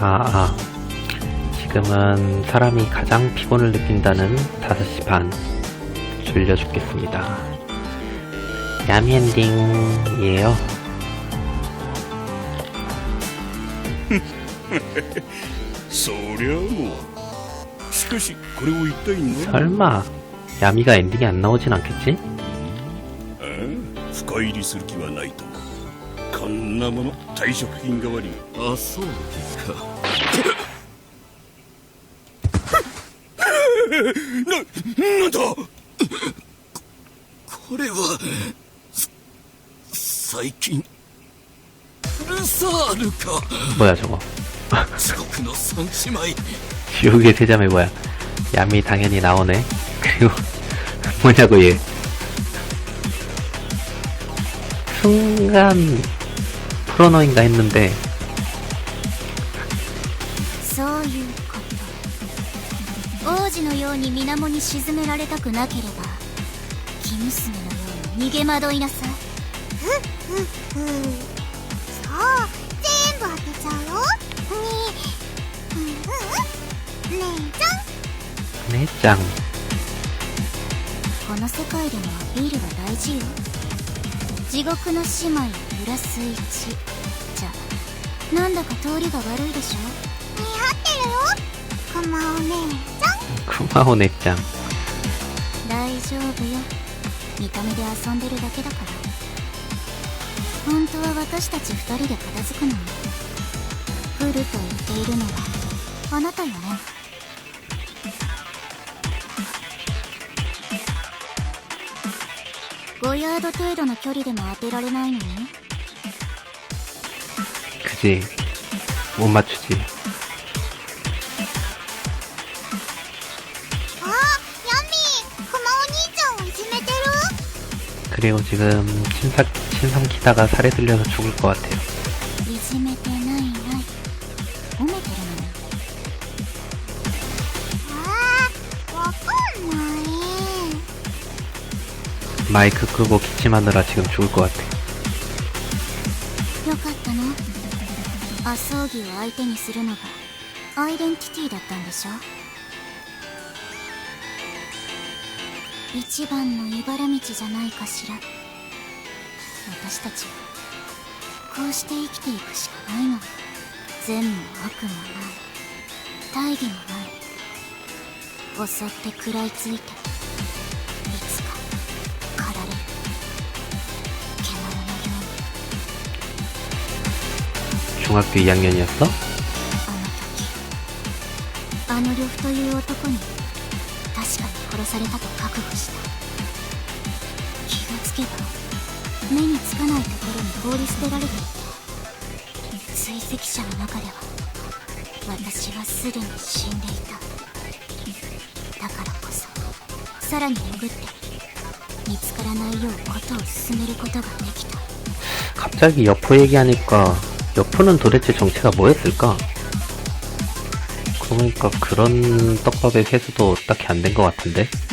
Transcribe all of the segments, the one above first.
아, 아. 지금은 사람이 가장 피곤을 느낀다는 5시 반. 졸려 죽겠습니다. 야미 엔딩이에요. そりゃもうしかしこれを一体何 설마, 야미가 엔딩이 안 나오진 않겠지? 深入りする気はないともこんなもの退職金代わりにあそうか ななんだこれはさ最近ルサールか 뭐야, 저거. 地獄の三姉妹 지옥의 세자매 뭐야. 야미 당연히 나오네. 그리고, 뭐냐고, 얘. 순간, 프로노인가 했는데, いうこと王子のように水面に沈められたくなければ生娘のように逃げ惑いなさい。ふっふっふそう全部当てちゃう。よにうんうん。姉ちゃん。 네, 짱. この世界でもアピールは大事よ。地獄の姉妹プラス1じゃなんだか通りが悪いでしょクマお姉ちゃん 쿠마호 네 짱. 大丈夫よ見た目で遊んでるだけだから本当は私たち二人で片付くのに来ると言っているのはあなたよね5ヤード程度の距離でも当てられないのに 그지. 못 맞추지. 그리고 지금 신사, 신성 키다가 살에 들려서 죽을 것 같아요. いじめてないない褒めてるのああわかんない 마이크 끄고 기침하느라 지금 죽을 것 같아. よかったのアソーギを相手にするのがアイデンティティだったんでしょ 一番の茨道じゃないかしら私たちはこうして生きていくしかないの善も悪もない大義もない襲って食らいついていつか駆られる獣のように 중학교 2학년이었어? あの時あの呂布という男に 確かに殺されたと覚悟した気がつけば目につかないところに放り捨てられていた追跡者の中では私はすでに死んでいただからこそさらに潜って見つからないようことを進めることができた 갑자기 여포 얘기하니까 여포는 도대체 정체가 뭐였을까? 그러니까 그런 떡밥의 회수도 딱히 안 된 것 같은데?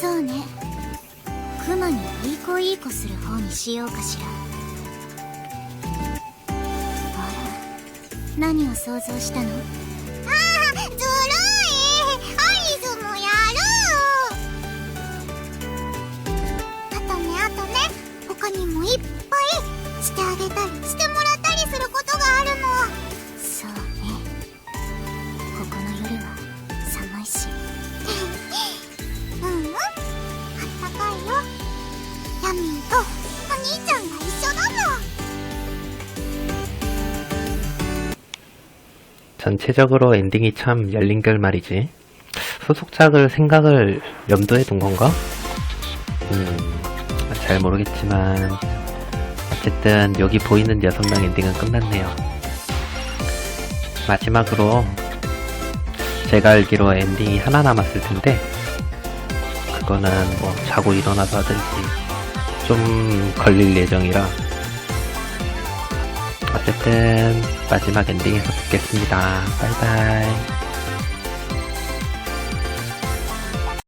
そうね。クマにいい子いい子する方にしようかしら。あら。何を想像したの？ああずるいアリスもやるあとねあとね他にもいっぱいしてあげたりしても 어, とお兄ちゃんが一緒だもん 전체적으로 엔딩이 참 열린 결말이지. 소속작을 생각을 염두에 둔 건가? 음, 잘 모르겠지만 어쨌든 여기 보이는 6명 엔딩은 끝났네요. 마지막으로 제가 알기로 엔딩이 하나 남았을 텐데 그거는 뭐 자고 일어나서 하든지 좀 걸릴 예정이라, 어쨌든 마지막 엔딩에서 뵙겠습니다. 바이바이.